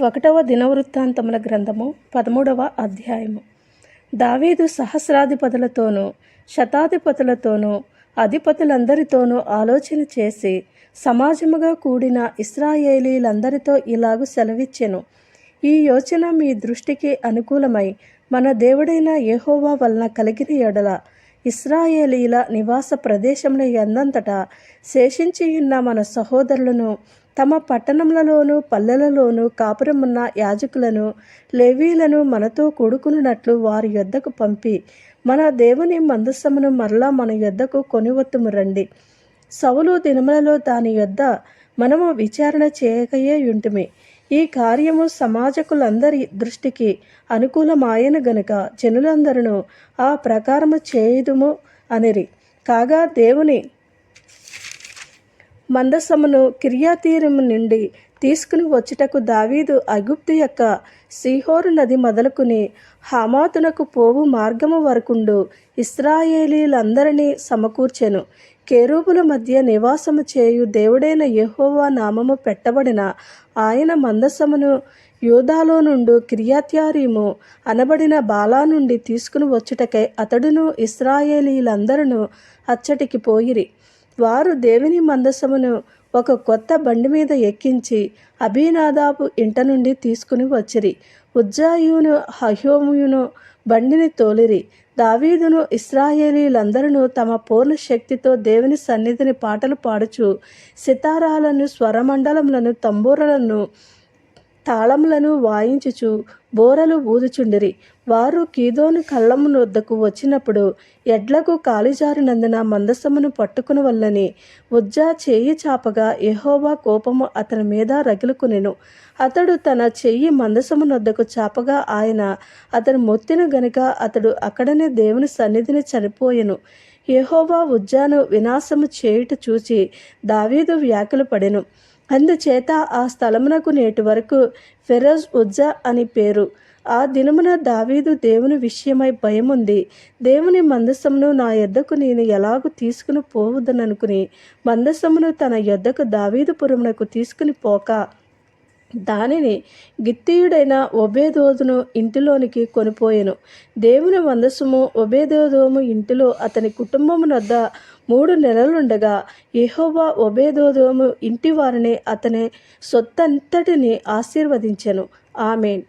ఒకటవ దినవృత్తాంతముల గ్రంథము పదమూడవ అధ్యాయము. దావీదు సహస్రాధిపతులతోనూ శతాధిపతులతోనూ అధిపతులందరితోనూ ఆలోచన చేసి సమాజముగా కూడిన ఇస్రాయేలీలందరితో ఇలాగు సెలవిచ్చెను. ఈ యోచన మీ దృష్టికి అనుకూలమై మన దేవుడైన యెహోవా వలన కలిగిన ఎడల ఇస్రాయేలీల నివాస ప్రదేశంలో ఎందంతటా శేషించి ఉన్న మన సహోదరులను తమ పట్టణములలోను పల్లెలలోనూ కాపురమున్న యాజకులను లేవీలను మనతో కూడుకున్నట్లు వారి యొద్దకు పంపి మన దేవుని మందస్సమును మరలా మన యొద్దకు కొనివత్తుము రండి. సవులు దినములలో దాని యొద్ద మనము విచారణ చేయకయే యుంటిమి ఈ కార్యము సమాజకులందరి దృష్టికి అనుకూలమాయన గనుక జనులందరూ ఆ ప్రకారము చేయుదుము అనిరి. కాగా దేవుని మందసమును కిర్యాతీరము నుండి తీసుకుని వచ్చుటకు దావీదు అగుప్తు యొక్క సిహోరు నది మొదలుకుని హమాతునకు పోవు మార్గము వరకుండు ఇస్రాయేలీలందరినీ సమకూర్చెను. కేరూపుల మధ్య నివాసము చేయు దేవుడైన యెహోవా నామము పెట్టబడిన ఆయన మందసమును యూదాలో నుండు కిర్యాత్యారీము అనబడిన బాలా నుండి తీసుకుని వచ్చుటకై అతడును ఇస్రాయేలీలందరూ అచ్చటికి పోయిరి. వారు దేవుని మందసమును ఒక కొత్త బండి మీద ఎక్కించి అభినాదాపు ఇంట నుండి తీసుకుని వచ్చిరి. ఉజ్జాయును హహ్యోమును బండిని తోలిరి. దావీదును ఇస్రాయేలీలందరూ తమ పూర్ణ శక్తితో దేవుని సన్నిధిని పాటలు పాడుచు సితారాలను స్వరమండలములను తంబూరలను తాళములను వాయించుచు బోరలు ఊదుచుండిరి. వారు కీదోను కళ్ళము వద్దకు వచ్చినప్పుడు ఎడ్లకు కాలిజారినందున మందసమును పట్టుకుని వల్లని. ఉజ్జా చేయి చాపగా ఎహోవా కోపము అతని మీద రగులుకునెను. అతడు తన చెయ్యి మందసమునొద్దకు చాపగా ఆయన అతను మొత్తిన గనుక అతడు అక్కడనే దేవుని సన్నిధిని చనిపోయెను. ఎహోవా ఉజ్జాను వినాశము చేయుట చూచి దావీదు వ్యాకులు పడెను అందుచేత ఆ స్థలమునకు నేటి వరకు ఫెరోజ్ ఉజ్జా అని పేరు. ఆ దినమున దావీదు దేవుని విషయమై భయముంది. దేవుని మందసమును నా యొద్దకు నేను ఎలాగూ తీసుకుని పోవద్దననుకుని మందసమును తన యొద్దకు దావీదుపురమునకు తీసుకుని పోక దానిని గిత్తీయుడైన ఒబేదోదును ఇంటిలోనికి కొనిపోయెను. దేవుని మందసము ఒబేదోదోము ఇంటిలో అతని కుటుంబమునొద్ద మూడు నెలలుండగా యహోవా ఒబేదోదోము ఇంటి వారిని అతని సొత్తంతటిని ఆశీర్వదించెను. ఆమెన్.